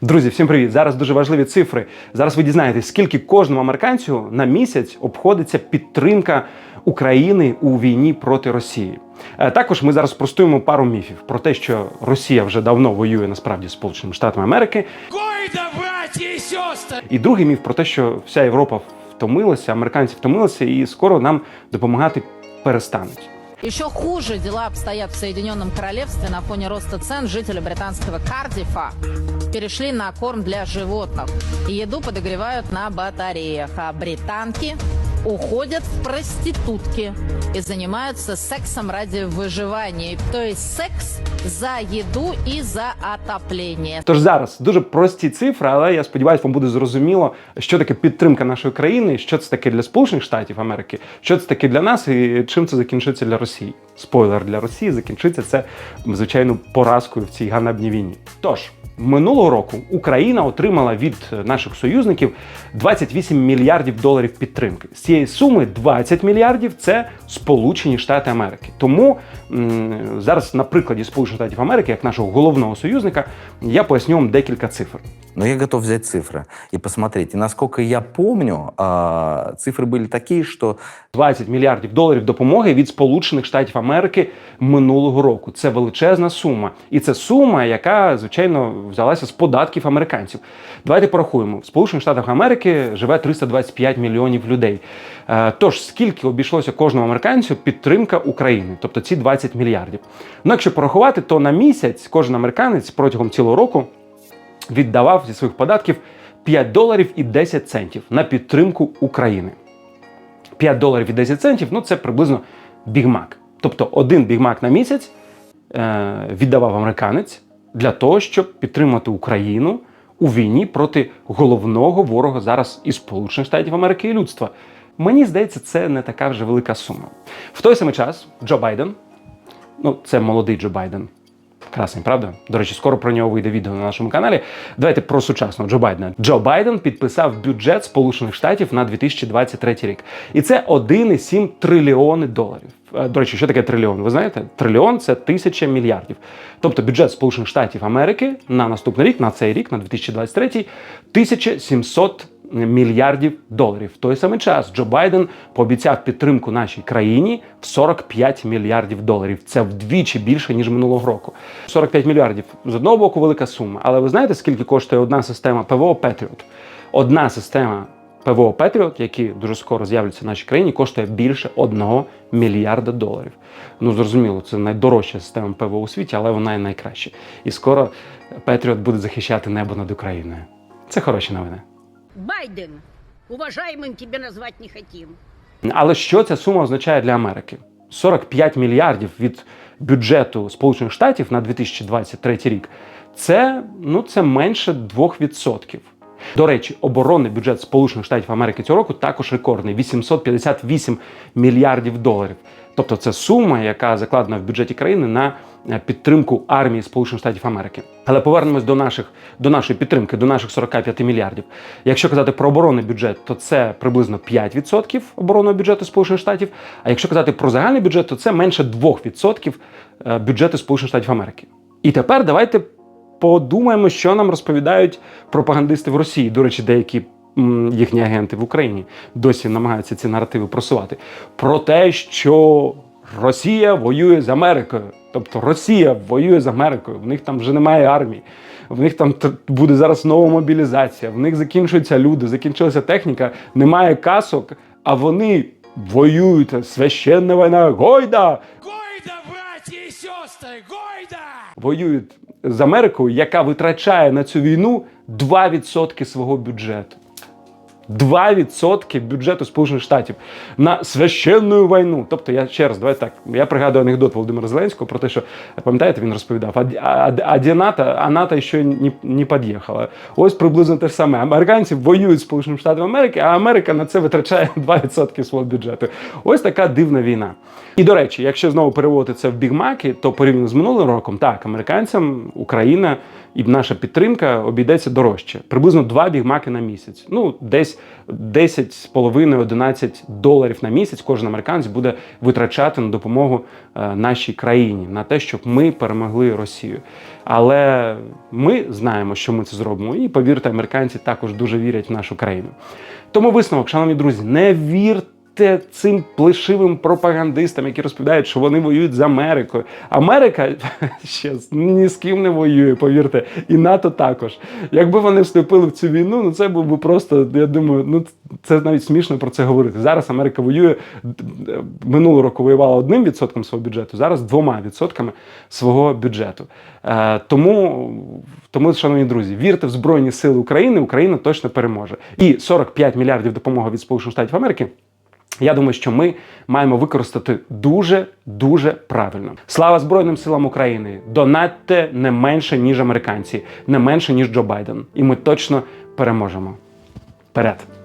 Друзі, всім привіт! Зараз дуже важливі цифри. Зараз ви дізнаєтесь, скільки кожному американцю на місяць обходиться підтримка України у війні проти Росії. Е, Також ми зараз простуємо пару міфів про те, що Росія вже давно воює насправді з Сполученими Штатами Америки. И сестры! І другий міф про те, що вся Європа втомилася, американці втомилися, і скоро нам допомагати перестануть. Еще хуже дела обстоят в Соединенном Королевстве на фоне роста цен. Жители британского Кардифа перешли на корм для животных. Еду подогревают на батареях. А британки уходят в проститутки и занимаются сексом ради выживания. То есть секс за еду и за отопление. Тож зараз дуже прості цифри, але я сподіваюся, вам буде зрозуміло, що таке підтримка нашої країни, що це таке для Сполучених Штатів Америки, що це таке для нас і чим це закінчиться для Росії. Спойлер для Росії закінчиться це звичайно поразкою в цій ганебній війні. Тож. Минулого року Україна отримала від наших союзників 28 мільярдів доларів підтримки. З цієї суми 20 мільярдів це Сполучені Штати Америки. Тому зараз на прикладі Сполучених Штатів Америки, як нашого головного союзника, я поясню вам декілька цифр. Но я готов взять цифры и посмотреть. И насколько я помню, а, цифры были такие, что 20 мільярдів доларів допомоги від Сполучених Штатів Америки минулого року. Це величезна сума, і це сума, яка звичайно взялася з податків американців. Давайте порахуємо. В Сполучених Штатах Америки живе 325 мільйонів людей. Е, Тож скільки обійшлося кожному американцю підтримка України, тобто ці 20 мільярдів. Ну, якщо порахувати, то на місяць кожен американець протягом цілого року віддавав зі своїх податків 5 доларів і 10 центів на підтримку України. 5 доларів і 10 центів ну це приблизно бігмак. Тобто один бігмак на місяць е, віддавав американець для того, щоб підтримати Україну у війні проти головного ворога зараз і Сполучених Штатів Америки і людства. Мені здається, це не така вже велика сума. В той самий час Джо Байден, ну це молодий Джо Байден, Красень, правда? До речі, скоро про нього вийде відео на нашому каналі. Давайте про сучасного Джо Байдена. Джо Байден підписав бюджет Сполучених Штатів на 2023 рік. І це 1,7 трильйони доларів. Е, До речі, що таке трильйон? Ви знаєте? Трильйон це тисяча мільярдів. Тобто бюджет Сполучених Штатів Америки на наступний рік, на цей рік, на 2023, 1700 мільярдів доларів. В той самий час Джо Байден пообіцяв підтримку нашій країні в 45 мільярдів доларів. Це вдвічі більше ніж минулого року. 45 мільярдів з одного боку велика сума. Але ви знаєте, скільки коштує одна система ПВО Петріот? Одна система ПВО Петріот, які дуже скоро з'являться в нашій країні, коштує більше 1 мільярда доларів. Ну зрозуміло, це найдорожча система ПВО у світі, але вона і найкраща. І скоро Петріот буде захищати небо над Україною. Це хороші новини. Байден, уважаемым тебя назвать не хотим. Але що ця сума означає для Америки? 45 мільярдів від бюджету Сполучених Штатів на 2023 рік. Це ну це менше 2%. До речі, оборонний бюджет Сполучених Штатів Америки цього року також рекордний 858 мільярдів доларів. Тобто це сума, яка закладена в бюджеті країни на е, підтримку армії Сполучених Штатів Америки. Але повернемось до наших до нашої підтримки, до наших 45 мільярдів. Якщо казати про оборонний бюджет, то це приблизно 5% оборонного бюджету Сполучених Штатів. А якщо казати про загальний бюджет, то це менше 2% е, бюджету Сполучених Штатів Америки. І тепер давайте подумаємо, що нам розповідають пропагандисти в Росії. До речі, деякі їхні агенти в Україні досі намагаються ці наративи просувати. Про те, що Росія воює з Америкою. Тобто Росія воює з Америкою. В них там вже немає армії. В них там буде зараз нова мобілізація. В них закінчуються люди, закінчилася техніка, немає касок, а вони воюють. Священна війна, гойда! Гойда, братья и сестры! Гойда! воюють з Америкою, яка витрачає на цю війну 2% свого бюджету. 2% бюджету Сполучених Штатів на священну війну. Тобто, я ще раз, давайте так. Я пригадую анекдот Володимира Зеленського про те, що пам'ятаєте, він розповідав, а, а, а де НАТО, а НАТО ще не, не під'їхала. Ось приблизно те ж саме. Американці воюють з Сполученими Штатами Америки, а Америка на це витрачає 2% свого бюджету. Ось така дивна війна. І до речі, якщо знову переводити це в бігмаки, то порівняно з минулим роком, так, американцям Україна і наша підтримка обійдеться дорожче. Приблизно 2 бігмаки на місяць. Ну, десь 10,5-11 доларів на місяць кожен американець буде витрачати на допомогу е, нашій країні, на те, щоб ми перемогли Росію. Але ми знаємо, що ми це зробимо, і повірте, американці також дуже вірять в нашу країну. Тому висновок, шановні друзі, не вірте цим плешивим пропагандистам, які розповідають, що вони воюють з Америкою. Америка ще ні з ким не воює, повірте, і НАТО також. Якби вони вступили в цю війну, ну це був би просто, я думаю, ну це навіть смішно про це говорити. Зараз Америка воює минулого року воювала одним відсотком свого бюджету, зараз двома відсотками свого бюджету. Е, тому, тому, шановні друзі, вірте в Збройні Сили України, Україна точно переможе. І 45 мільярдів допомоги від Сполучених Штатів Америки. Я думаю, що ми маємо використати дуже дуже правильно. Слава Збройним силам України! Донатьте не менше ніж американці, не менше ніж Джо Байден, і ми точно переможемо. Вперед!